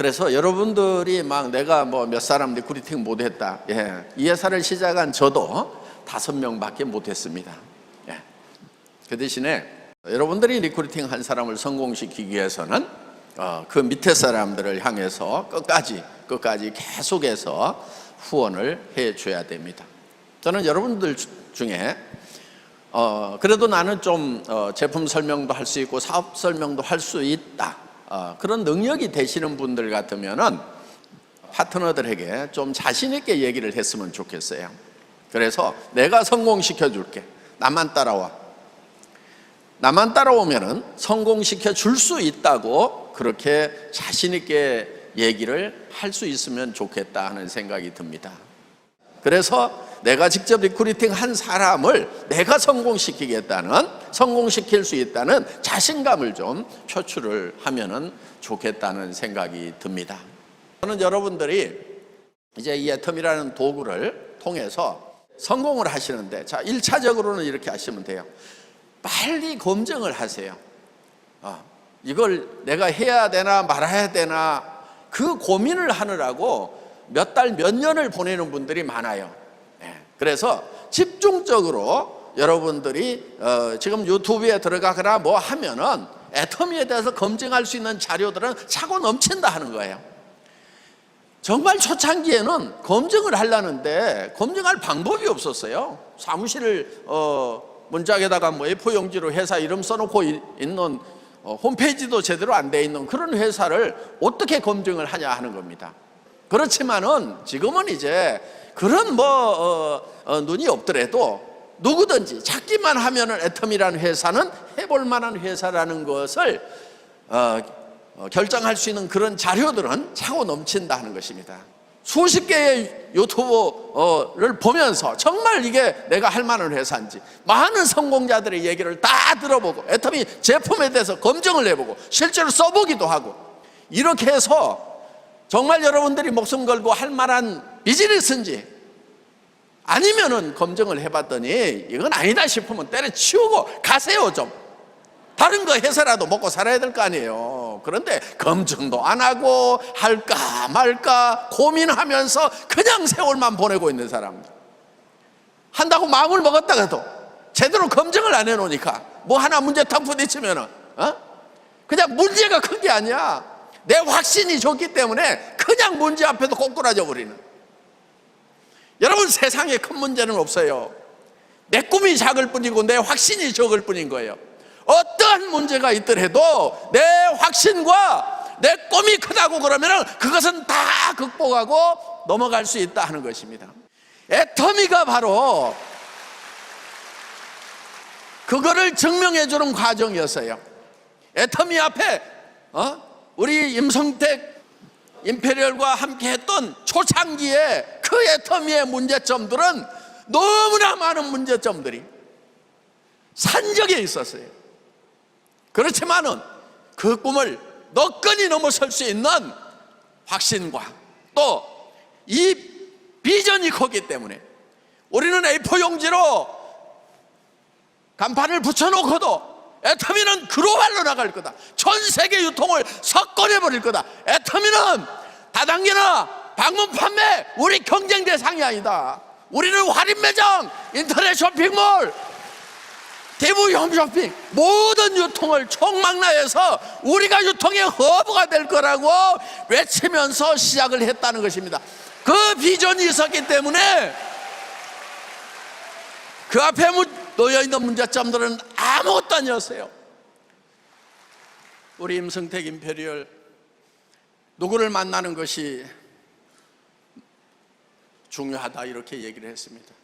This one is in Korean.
그래서 여러분들이 막 내가 뭐 몇 사람 리크루팅 못했다. 예. 이 회사를 시작한 저도 다섯 명밖에 못했습니다. 예. 그 대신에 여러분들이 리크루팅 한 사람을 성공시키기 위해서는 어, 그 밑에 사람들을 향해서 끝까지 끝까지 계속해서 후원을 해줘야 됩니다. 저는 여러분들 주- 중에 어, 그래도 나는 좀 어, 제품 설명도 할 수 있고 사업 설명도 할 수 있다. 어, 그런 능력이 되시는 분들 같으면은 파트너들에게 좀 자신 있게 얘기를 했으면 좋겠어요. 그래서 내가 성공시켜 줄게. 나만 따라와. 나만 따라오면은 성공시켜 줄 수 있다고 그렇게 자신 있게 얘기를 할 수 있으면 좋겠다 하는 생각이 듭니다. 그래서 내가 직접 리크루팅 한 사람을 내가 성공시키겠다는 성공시킬 수 있다는 자신감을 좀 표출을 하면은 좋겠다는 생각이 듭니다. 저는 여러분들이 이제 이 애텀이라는 도구를 통해서 성공을 하시는데 자, 1차적으로는 이렇게 하시면 돼요. 빨리 검증을 하세요. 어, 이걸 내가 해야 되나 말아야 되나 그 고민을 하느라고 몇 달, 몇 년을 보내는 분들이 많아요. 예, 그래서 집중적으로 여러분들이 어, 지금 유튜브에 들어가거나 뭐 하면은 애터미에 대해서 검증할 수 있는 자료들은 차고 넘친다 하는 거예요. 정말 초창기에는 검증을 하려는데 검증할 방법이 없었어요. 사무실을 어, 문짝에다가 뭐 A4 용지로 회사 이름 써놓고 이- 있는 어, 홈페이지도 제대로 안 돼 있는 그런 회사를 어떻게 검증을 하냐 하는 겁니다. 그렇지만은 지금은 이제 그런 뭐 어, 어, 눈이 없더라도 누구든지 찾기만 하면은 애텀이라는 회사는 해볼 만한 회사라는 것을 어, 어, 결정할 수 있는 그런 자료들은 차고 넘친다 하는 것입니다. 수십 개의 유튜브를 보면서 정말 이게 내가 할 만한 회사인지 많은 성공자들의 얘기를 다 들어보고 애터미 제품에 대해서 검증을 해보고 실제로 써보기도 하고 이렇게 해서 정말 여러분들이 목숨 걸고 할 만한 비즈니스인지 아니면은 검증을 해봤더니 이건 아니다 싶으면 때려치우고 가세요 좀 다른 거 해서라도 먹고 살아야 될 거 아니에요. 그런데 검증도 안 하고 할까 말까 고민하면서 그냥 세월만 보내고 있는 사람들. 한다고 마음을 먹었다가도 제대로 검증을 안 해놓으니까 뭐 하나 문제 탁 부딪히면은 어? 그냥 문제가 큰 게 아니야. 내 확신이 좋기 때문에 그냥 문제 앞에도 꼬꾸라져 버리는. 여러분 세상에 큰 문제는 없어요. 내 꿈이 작을 뿐이고 내 확신이 적을 뿐인 거예요. 어떠한 문제가 있더라도 내 확신과 내 꿈이 크다고 그러면 그것은 다 극복하고 넘어갈 수 있다 하는 것입니다. 애터미가 바로 그거를 증명해 주는 과정이었어요. 애터미 앞에 어? 우리 임성택 임페리얼과 함께 했던 초창기에 그 애터미의 문제점들은 너무나 많은 문제점들이 산적에 있었어요. 그렇지만은 그 꿈을 너끈히 넘어설 수 있는 확신과 또 이 비전이 컸기 때문에 우리는 A4 용지로 간판을 붙여놓고도 애터미는 글로벌로 나갈 거다. 전 세계 유통을 석권해 버릴 거다. 애터미는 다단계나 방문 판매 우리 경쟁 대상이 아니다. 우리는 할인 매장, 인터넷 쇼핑몰, 대부 홈쇼핑 모든 유통을 총망라해서 우리가 유통의 허브가 될 거라고 외치면서 시작을 했다는 것입니다. 그 비전이 있었기 때문에 그 앞에 무- 놓여 있는 문제점들은 아무것도 아니었어요. 우리 임성택 임페리얼 누구를 만나는 것이 중요하다 이렇게 얘기를 했습니다.